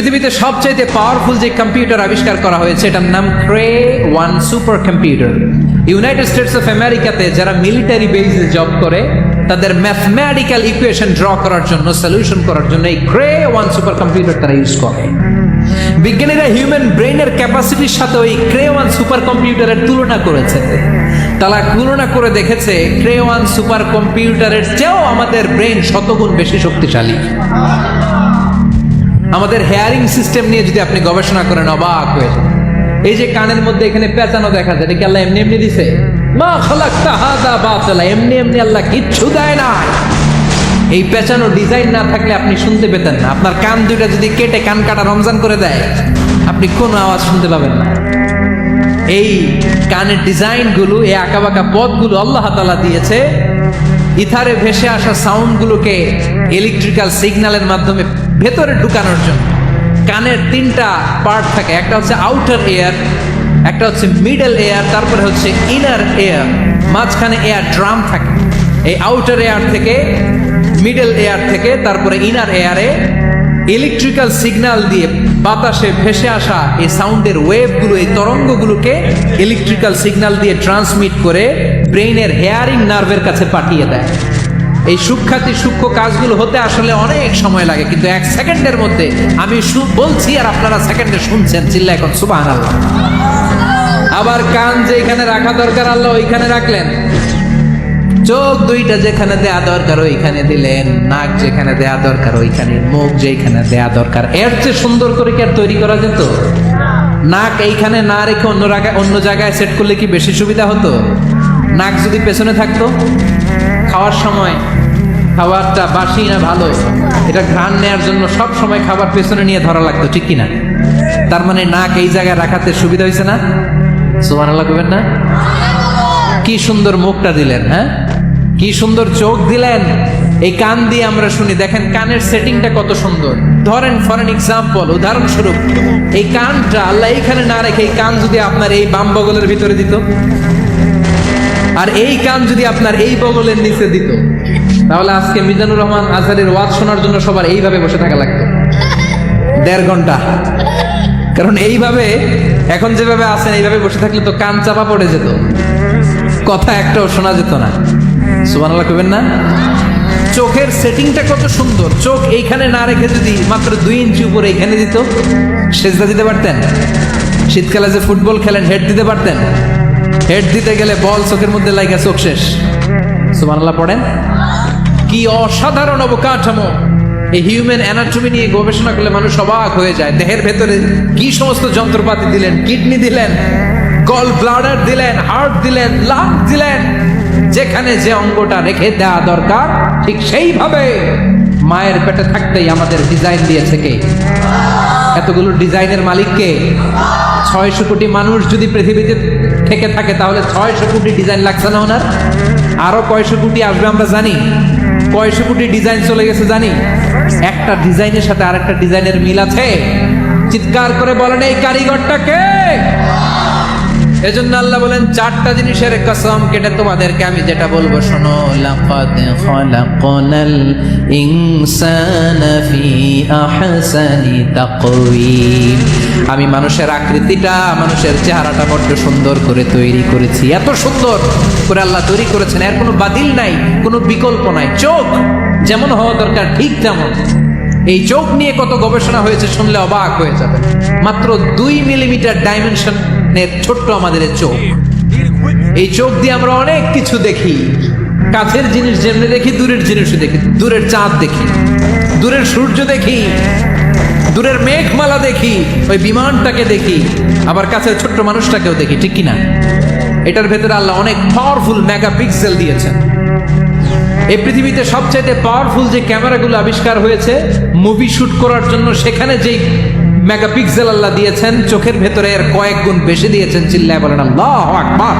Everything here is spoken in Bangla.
পৃথিবীতে সবচাইতে পাওয়ারফুল যে কম্পিউটার আবিষ্কার করা হয়েছে, এটার নাম Cray one super computer United States of আমেরিকাতে যারা মিলিটারি বেসে জব করে, তাদের ম্যাথমেটিক্যাল ইকুয়েশন ড্র করার জন্য সলিউশন করার জন্য এই ক্রে ওয়ান সুপার কম্পিউটার তারা ইউজ করে। বিজ্ঞানীরা হিউম্যান ব্রেইনের ক্যাপাসিটির সাথে ওই ক্রে ওয়ান সুপার কম্পিউটারের তুলনা করেছে তারা তুলনা করে দেখেছে ক্রে ওয়ান সুপার কম্পিউটারের চেয়েও আমাদের ব্রেন শতগুণ বেশি শক্তিশালী। আমাদের হেয়ারিং সিস্টেম নিয়ে যদি আপনি গবেষণা করেন, অবাক হয়ে। এই যে কানের মধ্যে এখানে পেঁচানো দেখা যায়, এটা কি আল্লাহ এমনি এমনি দিছে? মা খালাক্তা হাদা বাতালা, এমনি এমনি আল্লাহ কিচ্ছু দেয় না। এই পেঁচানো ডিজাইন না থাকলে আপনি শুনতে পেতেন না। আপনার কান দুইটা যদি কেটে কান কাটা রমজান করে দেয়, আপনি কোনো আওয়াজ শুনতে পাবেন না। এই কানের ডিজাইনগুলো, এই আঁকাবাঁকা পথগুলো আল্লাহ তালা দিয়েছে। ইথারে ভেসে আসা সাউন্ডগুলোকে ইলেকট্রিক্যাল সিগন্যালের মাধ্যমে ভেতরে ঢুকানোর জন্য। কানের তিনটা পার্ট থাকে। একটা হচ্ছে আউটার এয়ার একটা হচ্ছে মিডল এয়ার তারপরে হচ্ছে ইনার এয়ার মাঝখানে এয়ার ড্রাম থাকে। এই আউটার এয়ার থেকে মিডল এয়ার থেকে তারপরে ইনার এয়ারে ইলেকট্রিক্যাল সিগন্যাল দিয়ে বাতাসে ভেসে আসা এই সাউন্ডের ওয়েভগুলো এই তরঙ্গগুলোকে ইলেকট্রিক্যাল সিগন্যাল দিয়ে ট্রান্সমিট করে ব্রেইনের হেয়ারিং নার্ভের কাছে পাঠিয়ে দেয়। এই সূক্ষাতি সূক্ষ্ম কাজগুলো হতে আসলে অনেক সময় লাগে, কিন্তু এক সেকেন্ডের মধ্যে আমি বলছি আর আপনারা সেকেন্ডে শুনছেন চিল্লা এখন সুবাহ আবার কান যে এখানে রাখা দরকার, আল্লাহ ওইখানে রাখলেন। চোখ দুইটা যেখানে দেয়া দরকার, ওইখানে দিলেন। নাক যেখানে দেয়া দরকার, ওইখানে। মুখ যেখানে দেয়া দরকার। এর চেয়ে সুন্দর করে কি আর তৈরি করা যেত? নাক এইখানে না রেখে অন্য জায়গায় অন্য জায়গায় সেট করলে কি বেশি সুবিধা হতো? নাক যদি পেছনে থাকতো? খাওয়ার সময় খাবারটা বাসি না ভালো, এটা ঘ্রাণ নেয়ার জন্য সব সময় খাবার পেছনে নিয়ে ধরা লাগতো, ঠিক কিনা? তার মানে নাক এই জায়গায় রাখাতে সুবিধা হয়েছে না? সোমান আল্লাহ করবেন না? কি সুন্দর মুখটা দিলেন হ্যাঁ? কি সুন্দর চোখ দিলেন? এই কান দিয়ে আমরা শুনি, দেখেন কানের সেটিংটা কত সুন্দর। ধরেন ফর এন এক্সাম্পল উদাহরণস্বরূপ, এই কানটা, আল্লাহ এইখানে না রেখে এই কান যদি আপনার এই বাম বগলের ভিতরে দিত? আর এই কান যদি আপনার এই বগলের নিচে দিত, তাহলে আজকে মিজানুর রহমান আজহারের ওয়াজ শোনার জন্য সবার এইভাবে বসে থাকা লাগতো। দেড় ঘণ্টা। কারণ এইভাবে, এখন যেভাবে আছেন, এইভাবে বসে থাকলে তো কান চাপা পড়ে যেত। কথা একটাও শোনা যেত না। সুবান আল্লাহ কবেন না? চোখের সেটিংটা কত সুন্দর। চোখ এইখানে না রেখে যদি মাত্র দুই ইঞ্চি উপরে এইখানে দিত, সেজদা দিতে পারতেন? শীতকালে যে ফুটবল খেলেন, হেড দিতে পারতেন? হেড দিতে গেলে বল চোখের মধ্যে লাগা চোখ শেষ। সুবান আল্লাহ পড়েন। কি অসাধারণ অবকাঠামো। এই হিউম্যান অ্যানাটমি নিয়ে গবেষণা করলে মানুষ অবাক হয়ে যায়। দেহের ভেতরে কি সমস্ত যন্ত্রপাতি দিলেন, কিডনি দিলেন গল ব্লাডার দিলেন হার্ট দিলেন লাং দিলেন। যেখানে যে অঙ্গটা রেখে দেওয়া দরকার, ঠিক সেইভাবে মায়ের পেটে থাকতেই আমাদের ডিজাইন দিয়েছে কে? এতগুলো ডিজাইনের মালিককে ছয়শো কোটি মানুষ যদি পৃথিবীতে থেকে থাকে, তাহলে ছয়শো কোটি ডিজাইন লাগছে না ওনার? আরও কয়শো কোটি আসবে আমরা জানি। কয়শো কোটি ডিজাইন চলে গেছে জানি। একটা ডিজাইনের সাথে আর একটা ডিজাইনের মিল আছে। চিৎকার করে বলেন এই কারিগরটাকে? এজন্য আল্লাহ বলেন, চারটা জিনিসের কসম কেটে তোমাদেরকে আমি যেটা বলব, শোনো, লাকাদ খলাকনাল ইনসানা ফি আহসানি তাকওয়িম। আমি মানুষের আকৃতিটা, মানুষের চেহারাটা বড্ড সুন্দর করে তৈরি করেছি। এত সুন্দর করে আল্লাহ তৈরি করেছেন, এর কোনো বাতিল নাই, কোনো বিকল্প নাই। চোখ যেমন হওয়া দরকার, ঠিক তেমন। এই চোখ নিয়ে কত গবেষণা হয়েছে শুনলে অবাক হয়ে যাবে মাত্র দুই মিলিমিটার ডাইমেনশনের ছোট্ট আমাদের চোখ। এই চোখ দিয়ে আমরা অনেক কিছু দেখি। কাছের জিনিস যেমনি দেখি, দূরের জিনিসও দেখি। দূরের চাঁদ দেখি। দূরের সূর্য দেখি। দূরের মেঘমালা দেখি। ওই বিমানটাকে দেখি। আবার কাছের ছোট্ট মানুষটাকেও দেখি, ঠিক কিনা? এটার ভেতরে আল্লাহ অনেক পাওয়ারফুল মেগা পিক্সেল দিয়েছেন। এই পৃথিবীতে সবচাইতে পাওয়ারফুল যে ক্যামেরাগুলো আবিষ্কার হয়েছে মুভি শুট করার জন্য সেখানে যেই মেগাপিক্সেল আল্লাহ দিয়েছেন চোখের ভেতরে এর কয়েক গুণ বেশি দিয়েছেন চিল্লায় বলেন আল্লাহ আকবার।